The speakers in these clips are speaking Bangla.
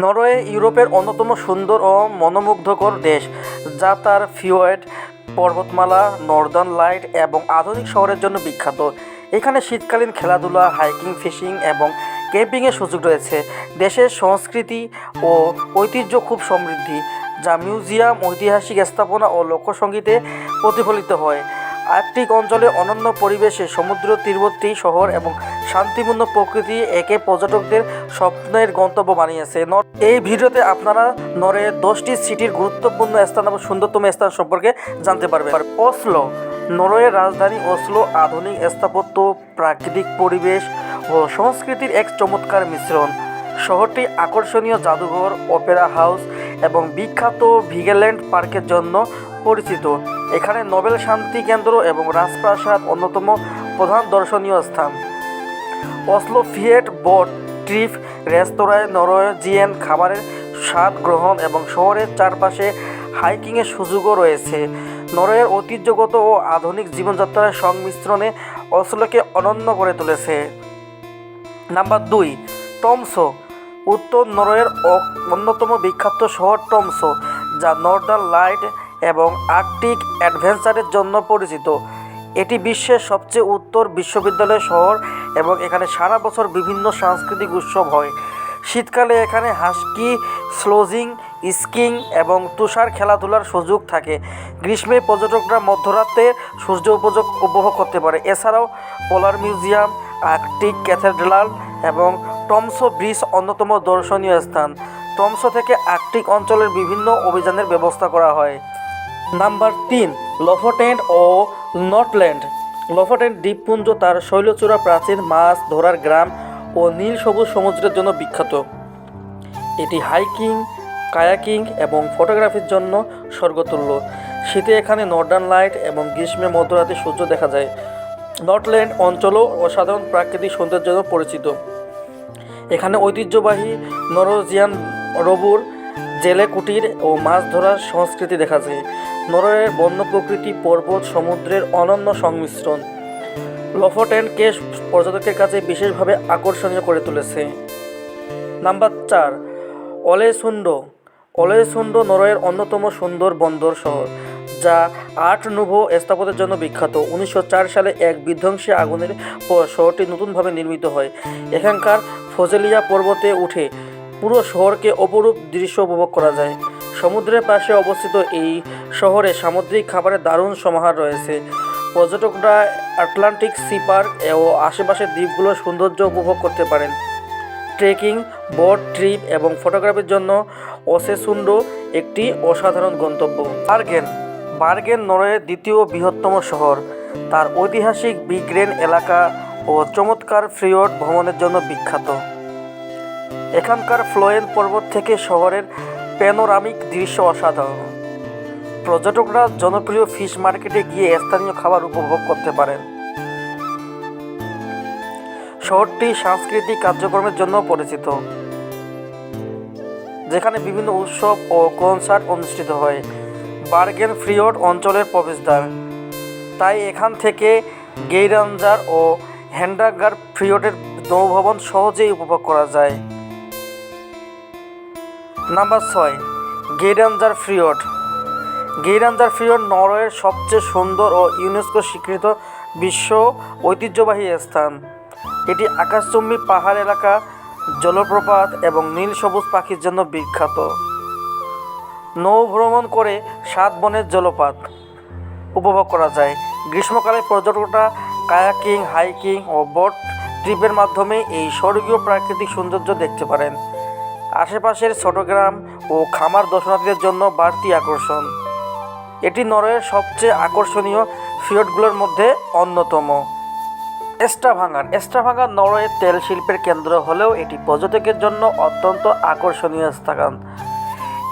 নরওয়ে ইউরোপের অন্যতম সুন্দর ও মনোমুগ্ধকর দেশ, যা তার ফিওয়েড পর্বতমালা, নর্দার্ন লাইট এবং আধুনিক শহরের জন্য বিখ্যাত। এখানে শীতকালীন খেলাধুলা, হাইকিং, ফিশিং এবং ক্যাম্পিংয়ের সুযোগ রয়েছে। দেশের সংস্কৃতি ও ঐতিহ্য খুব সমৃদ্ধি, যা মিউজিয়াম, ঐতিহাসিক স্থাপনা ও লোকসঙ্গীতে প্রতিফলিত হয়। আর্কটিক অঞ্চলে অনন্য পরিবেশে সমুদ্র তীরবর্তী শহর এবং শান্তিপূর্ণ প্রকৃতি একে পর্যটকদের স্বপ্নের গন্তব্য বানিয়েছে। এই ভিডিওতে আপনারা নরে দশটি সিটির গুরুত্বপূর্ণ স্থান এবং সুন্দরতম স্থান সম্পর্কে জানতে পারবেন। ওসলো নরওয়ের রাজধানী ওসলো আধুনিক স্থাপত্য, প্রাকৃতিক পরিবেশ ও সংস্কৃতির এক চমৎকার মিশ্রণ। শহরটি আকর্ষণীয় জাদুঘর, অপেরা হাউস এবং বিখ্যাত ভিগেল্যান্ড পার্কের জন্য পরিচিত। এখানে নোবেল শান্তি কেন্দ্র এবং রাজপ্রাসাদ অন্যতম প্রধান দর্শনীয় স্থান। অসলো ফিয়েট, বোট, ট্রিপ রেস্তোরাঁয় নরওয়েজিয়ান খাবারের স্বাদ গ্রহণ এবং শহরের চারপাশে হাইকিংয়ের সুযোগও রয়েছে। নরওয়ের ঐতিহ্যগত ও আধুনিক জীবনযাত্রার সংমিশ্রণে অসলোকে অনন্য করে তুলেছে। নাম্বার দুই, টমসো। উত্তর নরওয়ের অন্যতম বিখ্যাত শহর টমসো, যা নর্দার্ন লাইট এবং আর্কটিক অ্যাডভেঞ্চারের জন্য পরিচিত। এটি বিশ্বের সবচেয়ে উত্তর বিশ্ববিদ্যালয় শহর এবং এখানে সারা বছর বিভিন্ন সাংস্কৃতিক উৎসব হয়। শীতকালে এখানে হাস্কি, স্লোজিং স্কিং এবং তুষার খেলাধুলার সুযোগ থাকে। গ্রীষ্মে পর্যটকরা মধ্যরাতে সূর্য উপযোগ উপভোগ করতে পারে। এছাড়াও পোলার মিউজিয়াম, আর্কটিক ক্যাথেড্রাল এবং টমসো ব্রিজ অন্যতম দর্শনীয় স্থান। টমসো থেকে আর্কটিক অঞ্চলের বিভিন্ন অভিযানের ব্যবস্থা করা হয়। নাম্বার তিন, লফোটেন্ট ও নটল্যান্ড লফোটেন্ট দ্বীপপুঞ্জ তার শৈলচূড়া প্রাচীন মাছ ধরার গ্রাম ও নীল সবুজ সমুদ্রের জন্য বিখ্যাত। এটি হাইকিং, কায়াকিং এবং ফটোগ্রাফির জন্য স্বর্গতুল্য। শীতে এখানে নর্দার্ন লাইট এবং গ্রীষ্মে মধ্যরাতে সূর্য দেখা যায়। নটল্যান্ড অঞ্চলও অসাধারণ প্রাকৃতিক সৌন্দর্যের জন্য পরিচিত। এখানে ঐতিহ্যবাহী নরওয়েজিয়ান রবুর জেলে কুটির ও মাছ ধরার সংস্কৃতি দেখা যায় নরওয়ের বন্য প্রকৃতি পর্বত সমুদ্রের অনন্য সংমিশ্রণ। লফোটেনকে পর্যটকের কাছে বিশেষভাবে আকর্ষণীয় করে তুলেছে। নাম্বার চার, অলেসুন্ড। অলেসুন্ড নরওয়ের অন্যতম সুন্দর বন্দর শহর। যা আর্ট নুভো স্থাপত্যের জন্য বিখ্যাত। উনিশশো চার সালে এক বিধ্বংসী আগুনের পর শহরটি নতুনভাবে নির্মিত হয়। এখানকার ফজেলিয়া পর্বতে উঠে পুরো শহরকে অপরূপ দৃশ্য উপভোগ করা যায়। সমুদ্রের পাশে অবস্থিত এই শহরে সামুদ্রিক খাবারের দারুণ সমাহার রয়েছে। পর্যটকরা আটলান্টিক সি পার্ক ও আশেপাশের দ্বীপগুলোর সৌন্দর্য উপভোগ করতে পারেন। ট্রেকিং, বোট ট্রিপ এবং ফটোগ্রাফির জন্য অসেসুন্ড একটি অসাধারণ গন্তব্য। বার্গেন বার্গেন নরওয়ের দ্বিতীয় বৃহত্তম শহর। তার ঐতিহাসিক বিগ্রেন এলাকা ও চমৎকার ফ্রিওড ভ্রমণের জন্য বিখ্যাত। এখানকার ফ্লোয়েন পর্বত থেকে শহরের প্যানোরামিক দৃশ্য অসাধারণ। পর্যটকরা জনপ্রিয় ফিশ মার্কেটে গিয়ে স্থানীয় খাবার উপভোগ করতে পারেন। শহরটি সাংস্কৃতিক কার্যক্রমের জন্য পরিচিত। যেখানে বিভিন্ন উৎসব ও কনসার্ট অনুষ্ঠিত হয়। বার্গেন ফ্রিওড অঞ্চলের প্রবেশদ্বার। তাই এখান থেকে গেইরাঞ্জার ও হ্যান্ডাগার ফ্রিওডের নৌভবন সহজেই উপভোগ করা যায়। নাম্বার ছয় গেইরাঞ্জার ফ্রিওড গেইরাঞ্জার ফ্রিওড নরওয়ের সবচেয়ে সুন্দর ও ইউনেস্কো স্বীকৃত বিশ্ব ঐতিহ্যবাহী স্থান। এটি আকাশচুম্বী পাহাড় এলাকা, জলপ্রপাত এবং নীল সবুজ পাখির জন্য বিখ্যাত। নৌ ভ্রমণ করে সাত বনের জলপাত উপভোগ করা যায়। গ্রীষ্মকালে পর্যটকরা কায়াকিং, হাইকিং ও বোট ট্রিপের মাধ্যমে এই স্বর্গীয় প্রাকৃতিক সৌন্দর্য দেখতে পারেন। আশেপাশের ছোটগ্রাম ও খামার দর্শনার্থীদের জন্য বাড়তি আকর্ষণ। এটি নরওয়ের সবচেয়ে আকর্ষণীয় ফিয়টগুলোর মধ্যে অন্যতম। এস্ট্রাভাঙ্গার এস্ট্রাভাঙ্গার নরওয়ের তেল শিল্পের কেন্দ্র হলেও এটি পর্যটকের জন্য অত্যন্ত আকর্ষণীয় স্থান।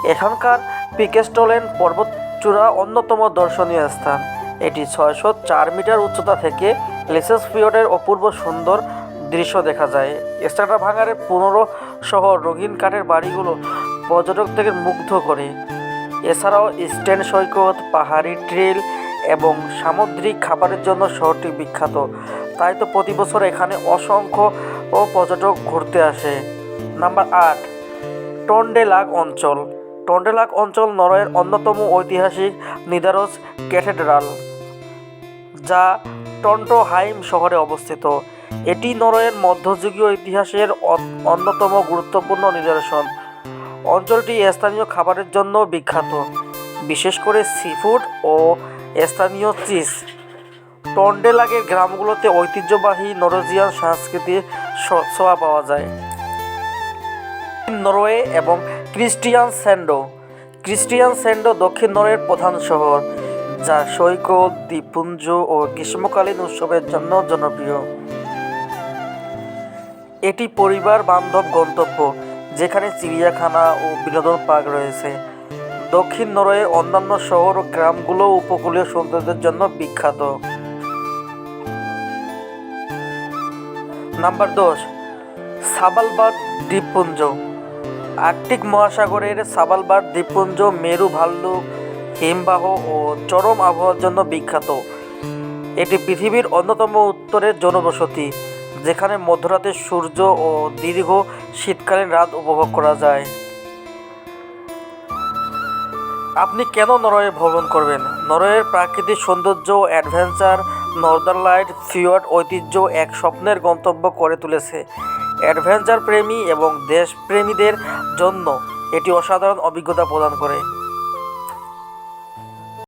এখানকার পিকেস্টোলেন পর্বতচূড়া অন্যতম দর্শনীয় স্থান। এটি ছয়শো চার মিটার উচ্চতা থেকে লেসেস ফিওর্ডের অপূর্ব সুন্দর দৃশ্য দেখা যায়। এস্টাটা ভাঙারের পনেরো শহর রঙিন কাঠের বাড়িগুলো পর্যটকদের মুগ্ধ করে। এছাড়াও স্ট্যান্ড সৈকত, পাহাড়ি ট্রেল এবং সামুদ্রিক খাবারের জন্য শহরটি বিখ্যাত। তাই তো প্রতি বছর এখানে অসংখ্য ও পর্যটক ঘুরতে আসে। নাম্বার আট, টন্ডেলাগ অঞ্চল। টন্ডেলাগ অঞ্চল নরওয়ের অন্যতম ঐতিহাসিক নিদারস ক্যাথেড্রাল, যা টন্টোহাইম শহরে অবস্থিত। এটি নরওয়ের মধ্যযুগীয় ইতিহাসের অন্যতম গুরুত্বপূর্ণ নিদর্শন। অঞ্চলটি স্থানীয় খাবারের জন্য বিখ্যাত, বিশেষ করে সিফুড ও স্থানীয় চিজ। টন্ডেলাগের গ্রামগুলোতে ঐতিহ্যবাহী নরওয়েজিয়ান সংস্কৃতির ছোঁয়া পাওয়া যায়। নরওয়ে এবং ক্রিস্টিয়ান স্যান্ডো। ক্রিস্টিয়ান স্যান্ডো দক্ষিণ নরওয়ের প্রধান শহর, যা সৈকত, দ্বীপপুঞ্জ ও গ্রীষ্মকালীন উৎসবের জন্য জনপ্রিয়। এটি পরিবার বান্ধব গন্তব্য, যেখানে চিড়িয়াখানা ও বিনোদন পার্ক রয়েছে। দক্ষিণ নরওয়ের অন্যান্য শহর ও গ্রামগুলো উপকূলীয় সৌন্দর্যের জন্য বিখ্যাত। নাম্বার দশ সাবালবাদ দ্বীপপুঞ্জ। আর্কটিক মহাসাগরের সাবালবার দ্বীপপুঞ্জ, মেরু ভাল্লুক, হিমবাহ ও চরম আবহাওয়ার জন্য বিখ্যাত। এটি পৃথিবীর অন্যতম উত্তরের জনবসতি, যেখানে মধ্যরাতে সূর্য ও দীর্ঘ শীতকালীন রাত উপভোগ করা যায়। আপনি কেন নরওয়ে ভ্রমণ করবেন? নরওয়ের প্রাকৃতিক সৌন্দর্য, অ্যাডভেঞ্চার নর্দার্ন লাইট ফিওয়ার্ড ঐতিহ্য এক স্বপ্নের গন্তব্য করে তুলেছে। অ্যাডভেঞ্চার প্রেমী এবং দেশপ্রেমীদের জন্য এটি অসাধারণ অভিজ্ঞতা প্রদান করে।